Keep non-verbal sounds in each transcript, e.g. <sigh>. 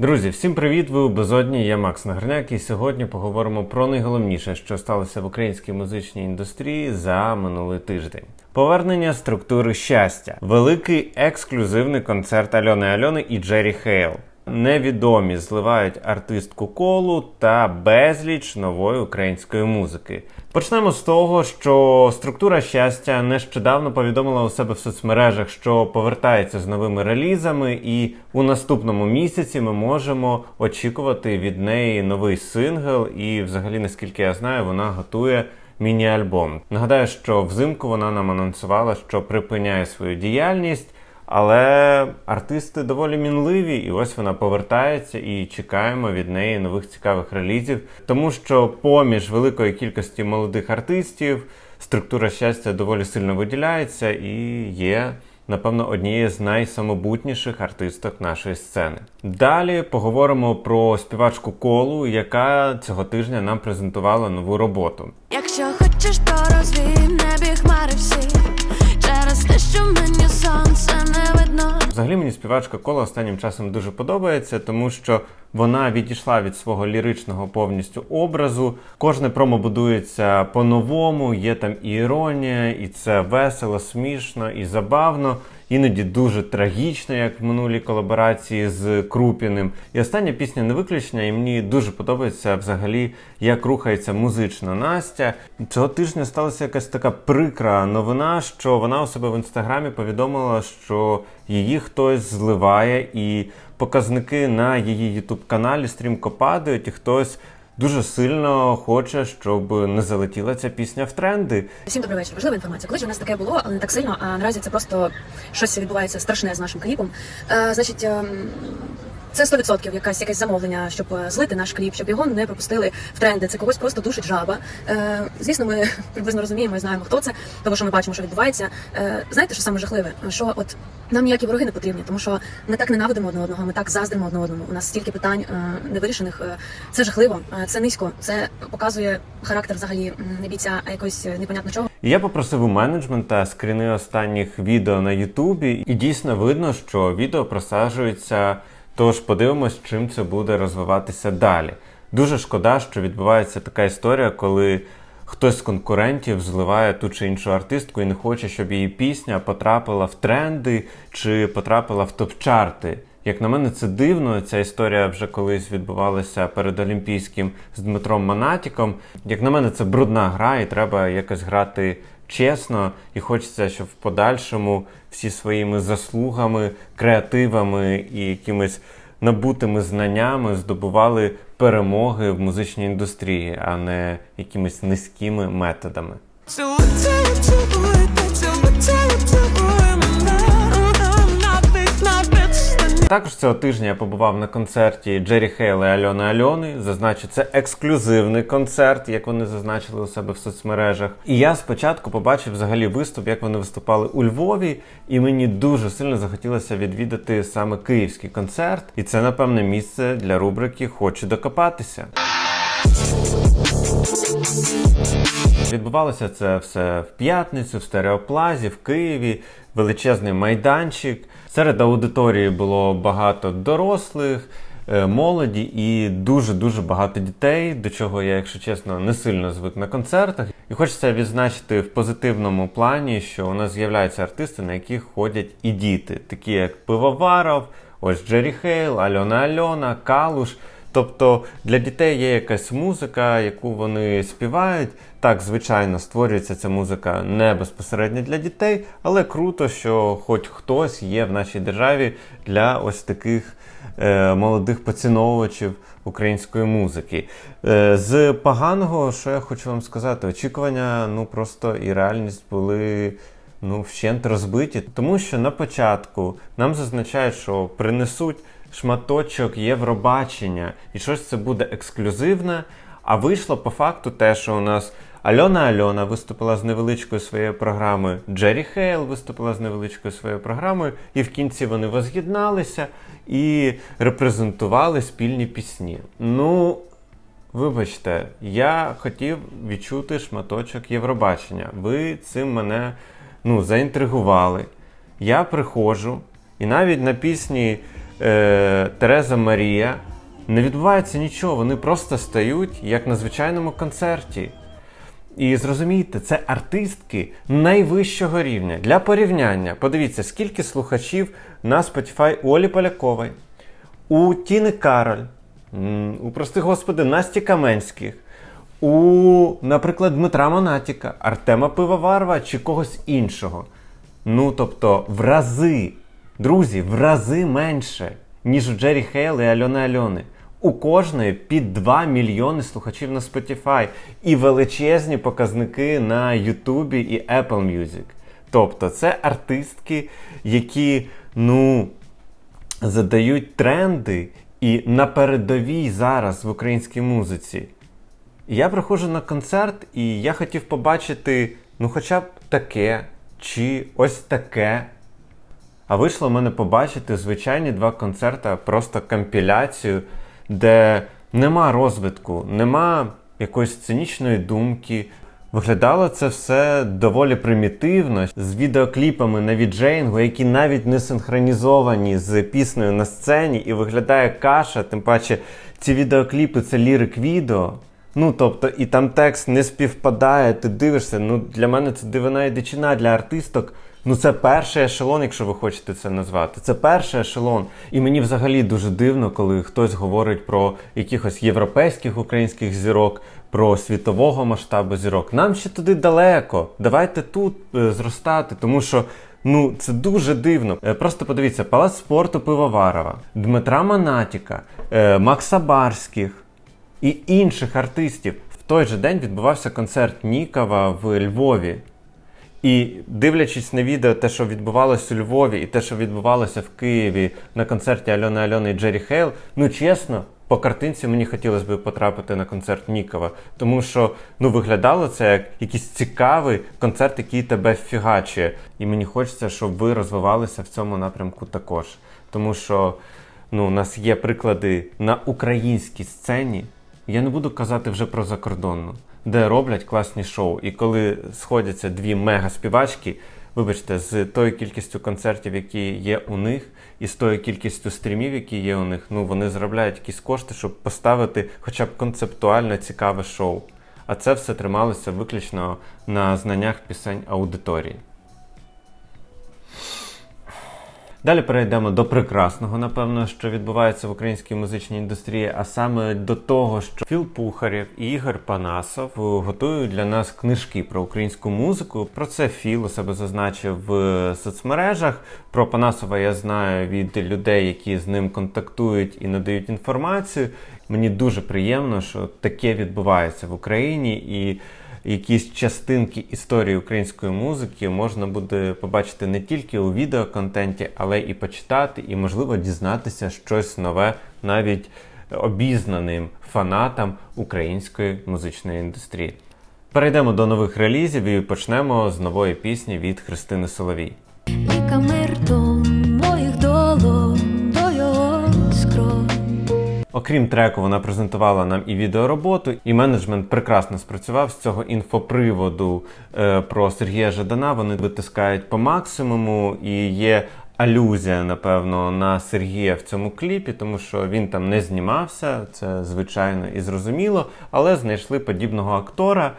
Друзі, всім привіт! Ви у безодні. Я Макс Нагорняк, і сьогодні поговоримо про найголовніше, що сталося в українській музичній індустрії за минулий тиждень. Повернення структури щастя, великий ексклюзивний концерт Альони Альони і Джері Хейл. Невідомі зливають артистку колу та безліч нової української музики. Почнемо з того, що структура щастя нещодавно повідомила у себе в соцмережах, що повертається з новими релізами, і у наступному місяці ми можемо очікувати від неї новий сингл. І, взагалі, наскільки я знаю, вона готує міні-альбом. Нагадаю, що взимку вона нам анонсувала, що припиняє свою діяльність. Але артисти доволі мінливі, і ось вона повертається і чекаємо від неї нових цікавих релізів, тому що поміж великої кількості молодих артистів структура щастя доволі сильно виділяється і є. Напевно, однією з найсамобутніших артисток нашої сцени. Далі поговоримо про співачку колу, яка цього тижня нам презентувала нову роботу. Якщо хочеш, то розвій Взагалі мені співачка кола останнім часом дуже подобається, тому що вона відійшла від свого ліричного повністю образу. Кожне промо будується по-новому, є там і іронія, і це весело, смішно і забавно. Іноді дуже трагічно, як в минулій колаборації з Крупіним. І остання пісня не виключення, і мені дуже подобається взагалі, як рухається музична Настя. Цього тижня сталася якась така прикра новина, що вона у себе в інстаграмі повідомила, що її хтось зливає, і показники на її ютуб каналі стрімко падають, і хтось. Дуже сильно хоче, щоб не залетіла ця пісня в тренди. Всім добрий вечір. Важлива інформація. Колись у нас таке було, але не так сильно. А наразі це просто щось відбувається страшне з нашим кліпом. Е, значить, ем, це 100% якась якесь замовлення, щоб е, злити наш кліп, щоб його не пропустили в тренди. Це когось просто душить жаба. Е, звісно, ми <laughs> приблизно розуміємо і знаємо, хто це, тому що ми бачимо, що відбувається. Е, знаєте, що саме жахливе? Що от нам ніякі вороги не потрібні, тому що ми так ненавидимо одне одного, ми так заздримо одне одному. У нас стільки питань е, невирішених. Е, це жахливо, е, це низько. Це показує характер взагалі не бійця, а якось е, непонятно чого. Я попросив у менеджмента скріни останніх відео на Ютубі, і дійсно видно, що відео просаджується. Тож подивимось, чим це буде розвиватися далі. Дуже шкода, що відбувається така історія, коли хтось з конкурентів зливає ту чи іншу артистку і не хоче, щоб її пісня потрапила в тренди чи потрапила в топ-чарти. Як на мене, це дивно. Ця історія вже колись відбувалася перед Олімпійським з Дмитром Манатіком. Як на мене, це брудна гра, і треба якось грати чесно. І хочеться, щоб в подальшому всі своїми заслугами, креативами і якимись набутими знаннями здобували перемоги в музичній індустрії, а не якимись низькими методами. Також цього тижня я побував на концерті Джері Хейла і Альони Альони. Зазначу, це ексклюзивний концерт, як вони зазначили у себе в соцмережах. І я спочатку побачив взагалі виступ, як вони виступали у Львові, і мені дуже сильно захотілося відвідати саме київський концерт. І це, напевне, місце для рубрики Хочу докопатися. Відбувалося це все в п'ятницю, в стереоплазі, в Києві, величезний майданчик. Серед аудиторії було багато дорослих, е, молоді і дуже-дуже багато дітей, до чого я, якщо чесно, не сильно звик на концертах. І хочеться відзначити в позитивному плані, що у нас з'являються артисти, на яких ходять і діти, такі як Пивоваров, ось Джері Хейл, Альона Альона, Калуш. Тобто для дітей є якась музика, яку вони співають. Так, звичайно, створюється ця музика не безпосередньо для дітей, але круто, що хоч хтось є в нашій державі для ось таких е, молодих поціновувачів української музики. Е, з поганого, що я хочу вам сказати, очікування, ну просто і реальність були. Ну, вщент розбиті, тому що на початку нам зазначають, що принесуть шматочок Євробачення, і щось це буде ексклюзивне. А вийшло по факту те, що у нас Альона Альона виступила з невеличкою своєю програмою, Джері Хейл виступила з невеличкою своєю програмою, і в кінці вони воз'єдналися і репрезентували спільні пісні. Ну, вибачте, я хотів відчути шматочок Євробачення. Ви цим мене ну, заінтригували. Я приходжу, і навіть на пісні е, Тереза Марія. Не відбувається нічого, вони просто стають як на звичайному концерті. І зрозумійте, це артистки найвищого рівня. Для порівняння, подивіться, скільки слухачів на Spotify у Олі Полякової, у Тіни Кароль, у прости господи, Насті Каменських, у, наприклад, Дмитра Монатіка, Артема Пивоварова чи когось іншого. Ну, тобто, в рази, друзі, в рази менше, ніж у Джері Хейл і Альони Альони. У кожної під 2 мільйони слухачів на Spotify і величезні показники на YouTube і Apple Music. Тобто, це артистки, які, ну, задають тренди і на передовій зараз в українській музиці. Я приходжу на концерт, і я хотів побачити, ну, хоча б таке, чи ось таке. А вийшло в мене побачити звичайні два концерти, просто компіляцію, де нема розвитку, нема якоїсь сценічної думки. Виглядало це все доволі примітивно, з відеокліпами на віджейнгу, які навіть не синхронізовані з піснею на сцені, і виглядає каша. Тим паче, ці відеокліпи це лірик відео. Ну, тобто, і там текст не співпадає, ти дивишся. Ну, для мене це дивина і дичина для артисток. Ну, це перший ешелон, якщо ви хочете це назвати. Це перший ешелон. І мені взагалі дуже дивно, коли хтось говорить про якихось європейських українських зірок, про світового масштабу зірок. Нам ще туди далеко. Давайте тут е, зростати, тому що. Ну, це дуже дивно. Е, Просто подивіться: Палац спорту Пивоварова, Дмитра Монатіка, е, Макса Барських і інших артистів. В той же день відбувався концерт Нікова в Львові. І дивлячись на відео, те, що відбувалося у Львові, і те, що відбувалося в Києві на концерті Альони Альони і Джері Хейл, ну чесно, по картинці мені хотілося б потрапити на концерт Нікова. Тому що ну, виглядало це як якийсь цікавий концерт, який тебе фігачує. І мені хочеться, щоб ви розвивалися в цьому напрямку також. Тому що ну, у нас є приклади на українській сцені. Я не буду казати вже про закордонну, де роблять класні шоу. І коли сходяться дві мега-співачки, вибачте, з тою кількістю концертів, які є у них, і з тою кількістю стрімів, які є у них, ну вони заробляють якісь кошти, щоб поставити хоча б концептуально цікаве шоу. А це все трималося виключно на знаннях пісень аудиторії. Далі перейдемо до прекрасного, напевно, що відбувається в українській музичній індустрії, а саме до того, що Філ Пухарєв і Ігор Панасов готують для нас книжки про українську музику. Про це Філ у себе зазначив в соцмережах. Про Панасова я знаю від людей, які з ним контактують і надають інформацію. Мені дуже приємно, що таке відбувається в Україні і якісь частинки історії української музики можна буде побачити не тільки у відеоконтенті, але і почитати, і, можливо, дізнатися щось нове навіть обізнаним фанатам української музичної індустрії. Перейдемо до нових релізів і почнемо з нової пісні від Христини Соловій. І камертон Окрім треку, вона презентувала нам і відеороботу, і менеджмент прекрасно спрацював з цього інфоприводу е, про Сергія Жадана. Вони витискають по максимуму і є. Алюзія, напевно, на Сергія в цьому кліпі, тому що він там не знімався, це звичайно і зрозуміло, але знайшли подібного актора.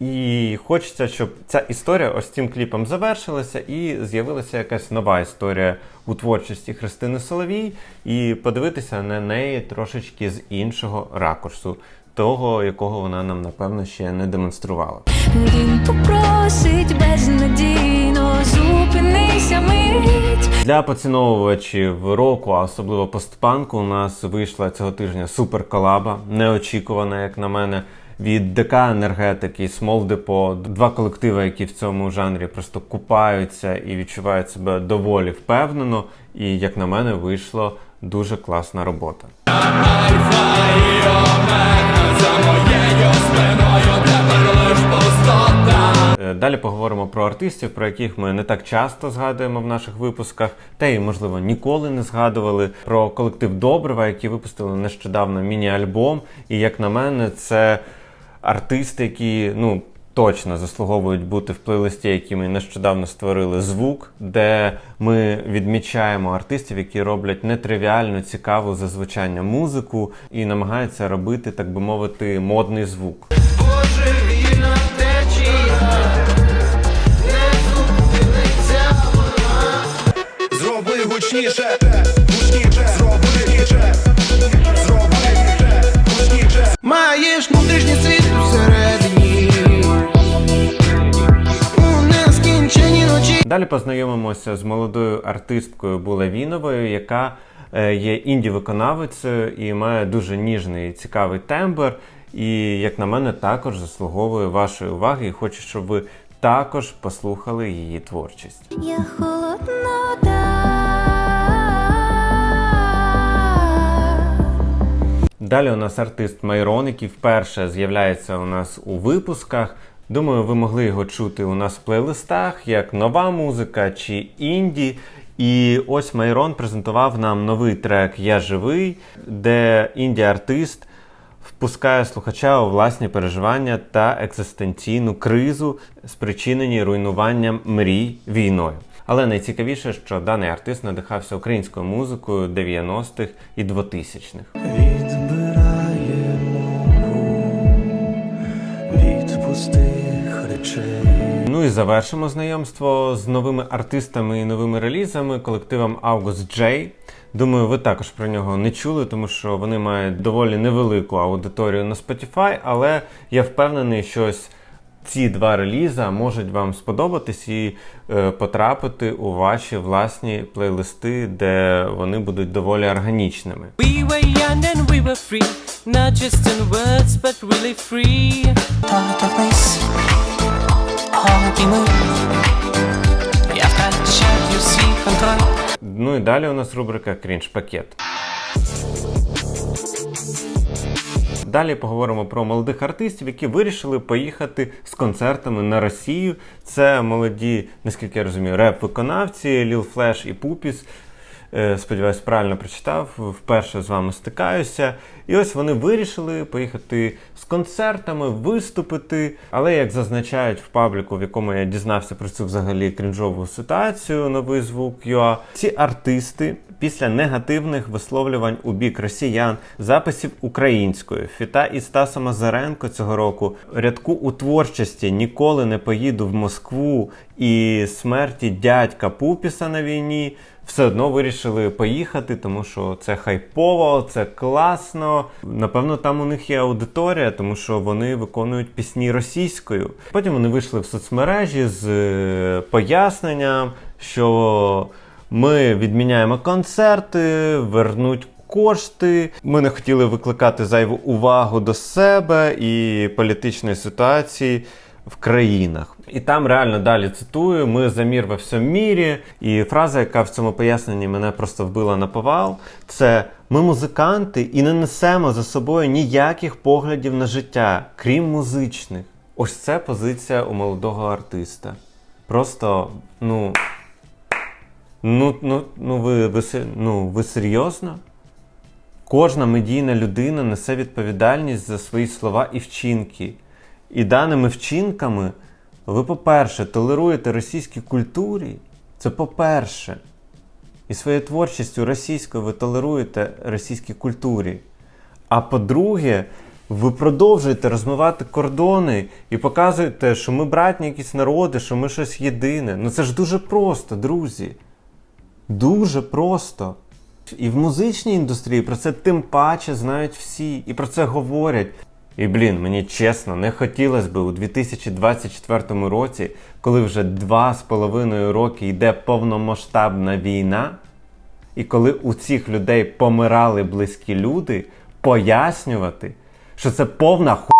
І хочеться, щоб ця історія ось цим кліпом завершилася і з'явилася якась нова історія у творчості Христини Соловій, і подивитися на неї трошечки з іншого ракурсу, того, якого вона нам, напевно, ще не демонструвала. Він попросить безнадійно зупинися мить. Для поціновувачів року, а особливо постпанку, у нас вийшла цього тижня суперколаба, неочікувана, як на мене, від ДК енергетики, Small Depot, два колективи, які в цьому жанрі просто купаються і відчувають себе доволі впевнено. І, як на мене, вийшла дуже класна робота. Е, Далі поговоримо про артистів, про яких ми не так часто згадуємо в наших випусках, та й, можливо, ніколи не згадували. Про колектив Добрива, які випустили нещодавно міні-альбом. І як на мене, це артисти, які ну. точно заслуговують бути в плейлисті, який ми нещодавно створили звук, де ми відмічаємо артистів, які роблять нетривіальну, цікаву за музику і намагаються робити, так би мовити, модний звук. Далі познайомимося з молодою артисткою Булавіновою, яка е, є інді-виконавицею і має дуже ніжний і цікавий тембр. І, як на мене, також заслуговує вашої уваги. І хочу, щоб ви також послухали її творчість. Я холодна Далі у нас артист Майрон, який вперше з'являється у нас у випусках. Думаю, ви могли його чути у нас в плейлистах, як нова музика чи інді. І ось Майрон презентував нам новий трек Я живий, де інді-артист впускає слухача у власні переживання та екзистенційну кризу, спричинені руйнуванням мрій війною. Але найцікавіше, що даний артист надихався українською музикою 90-х і 2000-х. Ну і завершимо знайомство з новими артистами і новими релізами колективом August J. Думаю, ви також про нього не чули, тому що вони мають доволі невелику аудиторію на Spotify, але я впевнений, що ось ці два реліза можуть вам сподобатись і е, потрапити у ваші власні плейлисти, де вони будуть доволі органічними. We were young and we were free, not just in words, but really free. Ну і далі у нас рубрика Крінж пакет. Далі поговоримо про молодих артистів, які вирішили поїхати з концертами на Росію. Це молоді, наскільки я розумію, реп-виконавці Ліл Флеш і Пупіс. Е, Сподіваюсь, правильно прочитав. Вперше з вами стикаюся. І ось вони вирішили поїхати з концертами, виступити. Але як зазначають в пабліку, в якому я дізнався про цю взагалі крінжову ситуацію, новий звук ЮА, ці артисти після негативних висловлювань у бік росіян, записів українською, фіта із Стасом Азаренко цього року, рядку у творчості Ніколи не поїду в Москву і смерті дядька Пупіса на війні. Все одно вирішили поїхати, тому що це хайпово, це класно. Напевно, там у них є аудиторія, тому що вони виконують пісні російською. Потім вони вийшли в соцмережі з е, поясненням, що ми відміняємо концерти, вернуть кошти. Ми не хотіли викликати зайву увагу до себе і політичної ситуації в країнах. І там реально далі цитую: ми за мір во всьому мірі. І фраза, яка в цьому поясненні мене просто вбила на повал, це ми музиканти і не несемо за собою ніяких поглядів на життя, крім музичних. Ось це позиція у молодого артиста. Просто, ну. Ну, ну, ну, ви, ви, ну, ви серйозно? Кожна медійна людина несе відповідальність за свої слова і вчинки. І даними вчинками ви, по-перше, толеруєте російській культурі. Це по-перше. І своєю творчістю російською ви толеруєте російській культурі. А по-друге, ви продовжуєте розмивати кордони і показуєте, що ми братні якісь народи, що ми щось єдине. Ну це ж дуже просто, друзі. Дуже просто. І в музичній індустрії про це тим паче знають всі, і про це говорять. І блін, мені чесно, не хотілося б у 2024 році, коли вже два з половиною роки йде повномасштабна війна, і коли у цих людей помирали близькі люди, пояснювати, що це повна ху.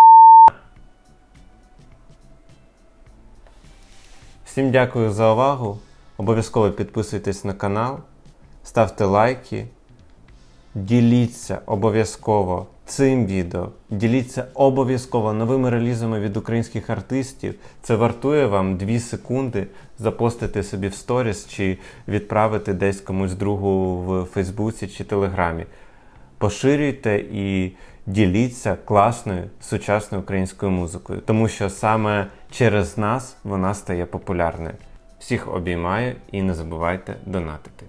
Всім дякую за увагу. Обов'язково підписуйтесь на канал, ставте лайки, діліться обов'язково цим відео, діліться обов'язково новими релізами від українських артистів. Це вартує вам 2 секунди запостити собі в сторіс чи відправити десь комусь другу в Фейсбуці чи Телеграмі. поширюйте і діліться класною сучасною українською музикою, тому що саме через нас вона стає популярною. Всіх обіймаю і не забувайте донатити.